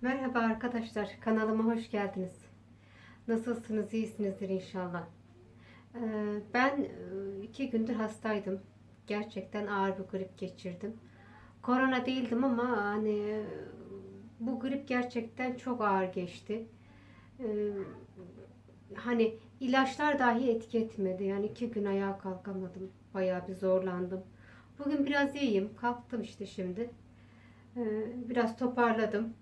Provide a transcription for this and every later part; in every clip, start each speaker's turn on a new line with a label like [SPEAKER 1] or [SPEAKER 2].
[SPEAKER 1] Merhaba arkadaşlar, kanalıma hoş geldiniz. Nasılsınız, iyisinizdir inşallah. Ee, Ben e, iki gündür hastaydım. Gerçekten ağır bir grip geçirdim. Korona değildim ama hani bu grip gerçekten çok ağır geçti. Ee, Hani ilaçlar dahi etki etmedi. Yani iki gün ayağa kalkamadım. Bayağı bir zorlandım. Bugün biraz iyiyim. Kalktım işte şimdi. Ee, Biraz toparladım.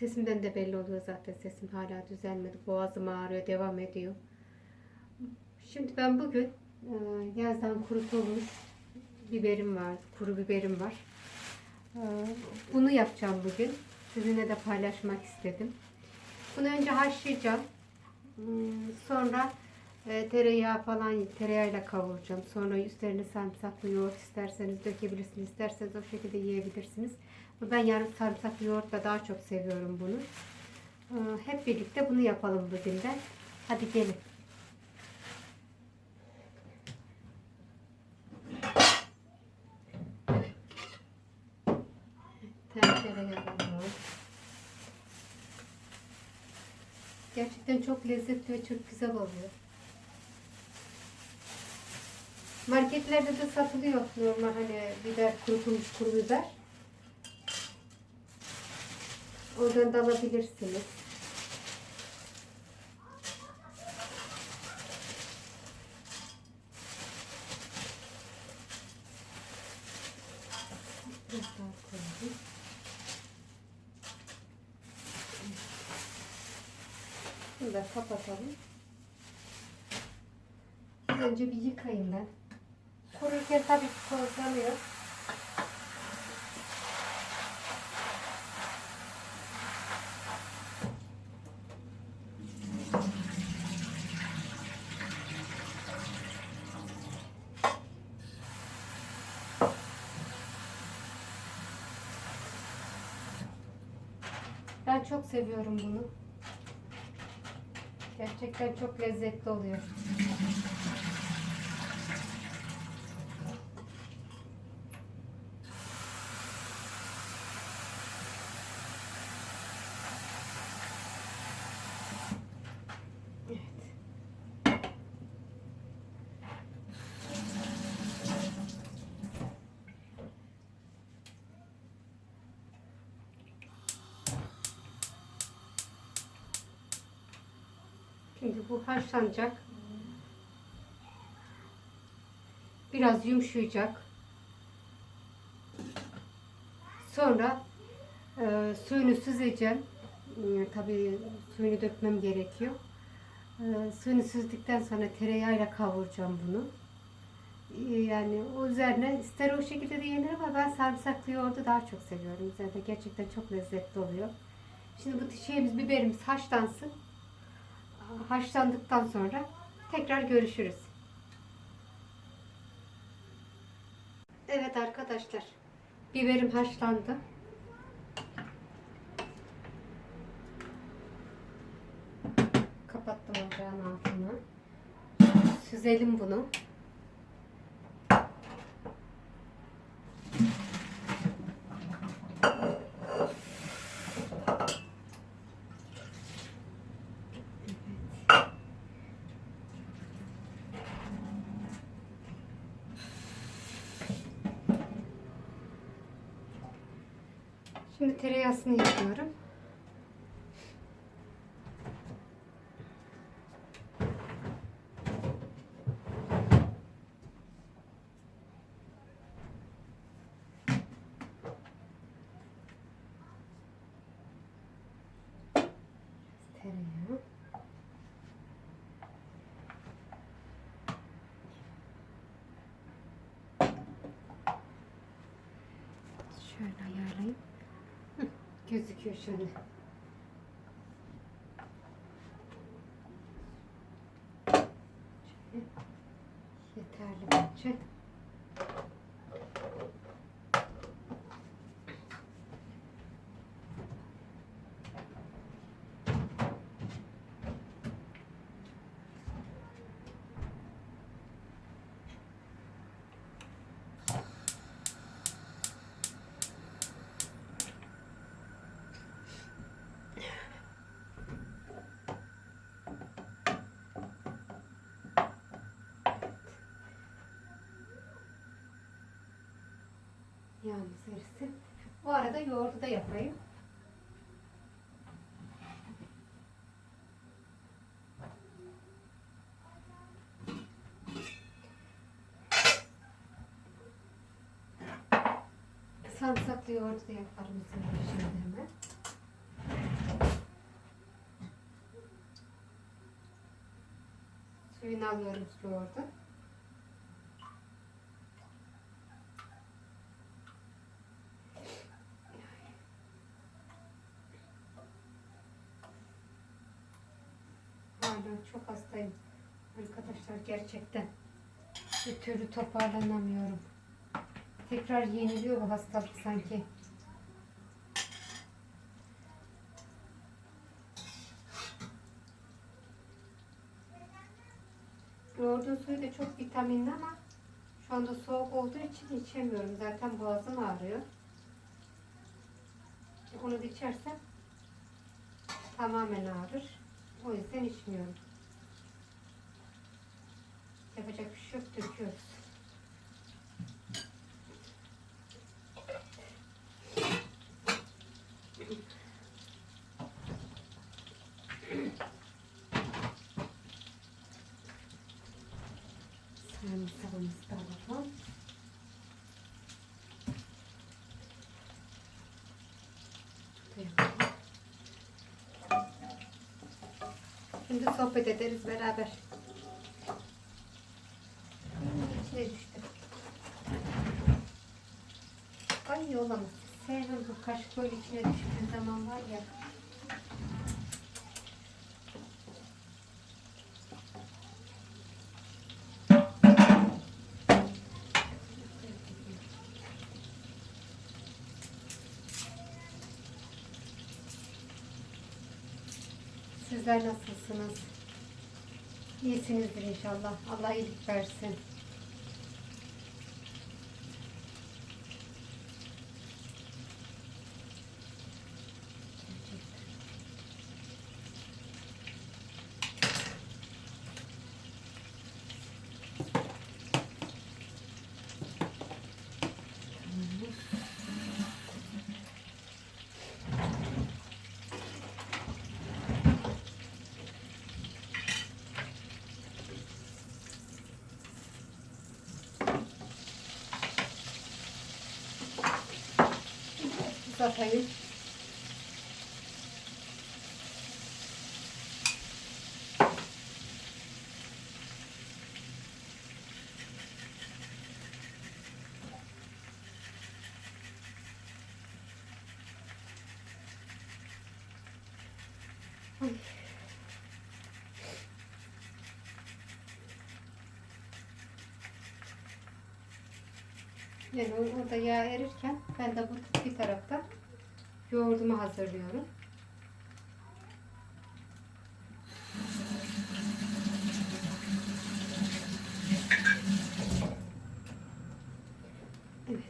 [SPEAKER 1] Sesimden de belli oluyor zaten. Sesim hala düzelmedi. Boğazım ağrıyor, devam ediyor. Şimdi ben bugün e, yazdan kurutulmuş biberim var, kuru biberim var. E, bunu yapacağım bugün. Sizinle de paylaşmak istedim. Bunu önce haşlayacağım. Hmm, Sonra e, tereyağı falan tereyağıyla kavuracağım. Sonra üstlerine sarımsaklı yoğurt isterseniz dökebilirsiniz. İsterseniz o şekilde yiyebilirsiniz. Ben yarım sarımsaklı yoğurtla daha çok seviyorum bunu. Ee, Hep birlikte bunu yapalım bugün de. Hadi gelin. Gerçekten çok lezzetli ve çok güzel oluyor. Marketlerde de satılıyor normal hani biber, kurutulmuş kuru biber. Oradan da alabilirsiniz. Bunu da kapatalım. Önce bir yıkayayım ben. Kururken tabii ki Ben çok seviyorum bunu. Gerçekten çok lezzetli oluyor. Bu haşlanacak. Biraz yumuşayacak. Sonra e, suyunu süzeceğim. E, tabii suyunu dökmem gerekiyor. E, suyunu süzdükten sonra tereyağıyla kavuracağım bunu. E, yani o üzerine ister o şekilde de yenir ama ben sarımsaklı yoğurdu daha çok seviyorum. Üzerinde gerçekten çok lezzetli oluyor. Şimdi bu şeyimiz biberimiz haşlansın haşlandıktan sonra tekrar görüşürüz. Evet arkadaşlar. Biberim haşlandı. Kapattım ocağın altını. Süzelim bunu. Tereyağısını yapıyorum. Tereyağı. Şöyle ayarlayayım. Hı, Gözüküyor şöyle. Şöyle. Yeterli bence. Yağımız erisin. Bu arada yoğurdu da yapayım. Sarımsaklı yoğurdu da yaparım şimdi hemen. Suyunu alıyorum yoğurdu. Hala çok hastayım. Arkadaşlar gerçekten bir türlü toparlanamıyorum. Tekrar yeniliyor bu hastalık sanki. Yoğurdun suyu da çok vitaminli ama şu anda soğuk olduğu için içemiyorum. Zaten boğazım ağrıyor. Onu da içersem tamamen ağrır. O yüzden içmiyorum. Yapacak bir şey yok. Döküyoruz. Sarımsağımızı da alalım. Da yapalım. Şimdi sohbet ederiz beraber. İçine düştü. Ay olamaz. Sevmem bu kaşık böyle içine düştüğü zaman var ya. Sizler nasılsınız? İyisinizdir inşallah. Allah iyilik versin. Uzatayım. Ay. Yani orada yağ erirken ben de bu bir taraftan yoğurdumu hazırlıyorum. Evet.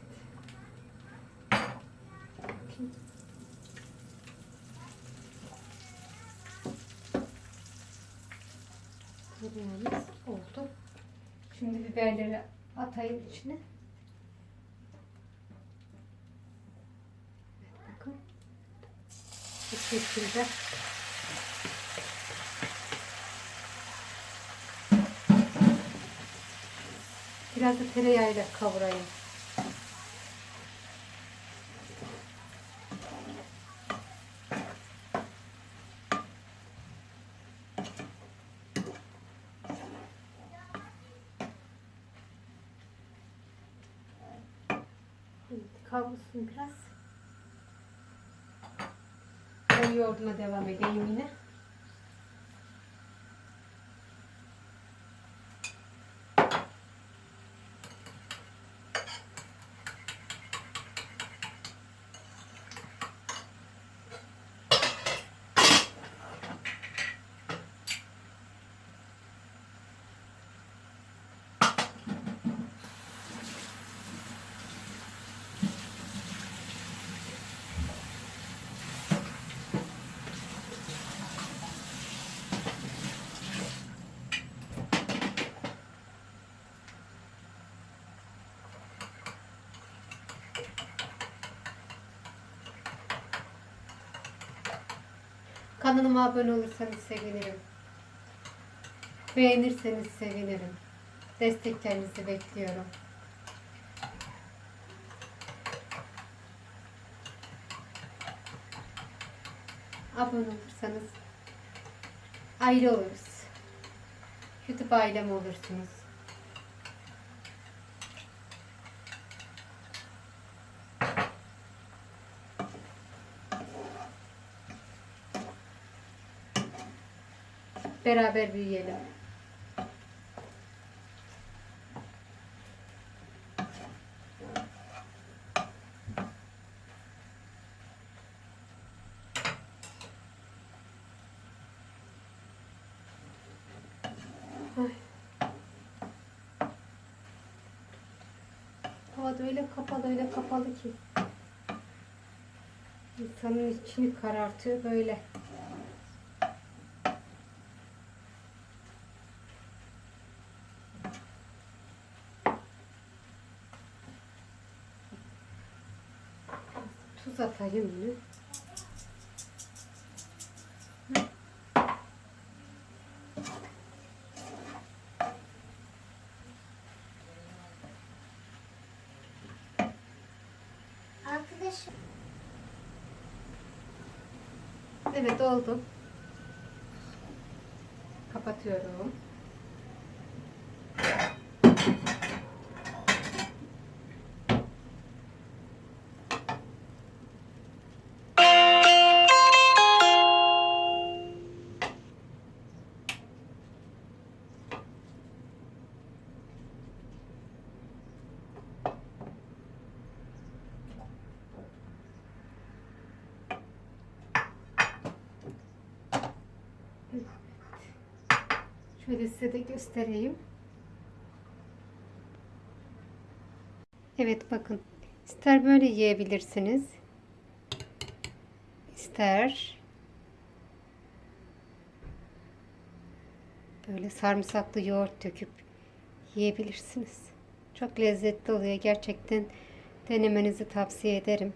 [SPEAKER 1] Tereyağımız oldu. Şimdi biberleri atayım içine. Evet, bakın. Bu şekilde. Biraz da tereyağıyla kavurayım. Kavrulsun biraz. Ben yoğurduma devam edeyim yine. Kanalıma abone olursanız sevinirim. Beğenirseniz sevinirim. Desteklerinizi bekliyorum. Abone olursanız aile oluruz. YouTube ailem olursunuz. Beraber büyüyelim. Öyle kapalı öyle kapalı ki. İnsanın içini karartıyor böyle. Mı?
[SPEAKER 2] Arkadaşım
[SPEAKER 1] Evet oldu. Kapatıyorum. Şöyle size de göstereyim. Evet bakın. İster böyle yiyebilirsiniz. İster böyle sarımsaklı yoğurt döküp yiyebilirsiniz. Çok lezzetli oluyor. Gerçekten denemenizi tavsiye ederim.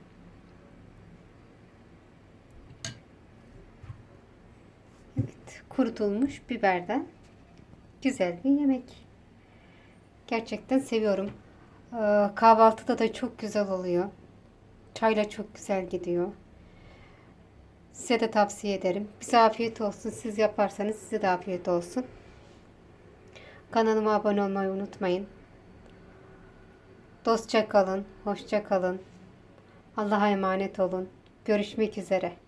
[SPEAKER 1] Evet, kurutulmuş biberden güzel bir yemek. Gerçekten seviyorum. Ee, kahvaltıda da çok güzel oluyor. Çayla çok güzel gidiyor. Size de tavsiye ederim. Bize afiyet olsun. Siz yaparsanız size de afiyet olsun. Kanalıma abone olmayı unutmayın. Dostça kalın, hoşça kalın. Allah'a emanet olun. Görüşmek üzere.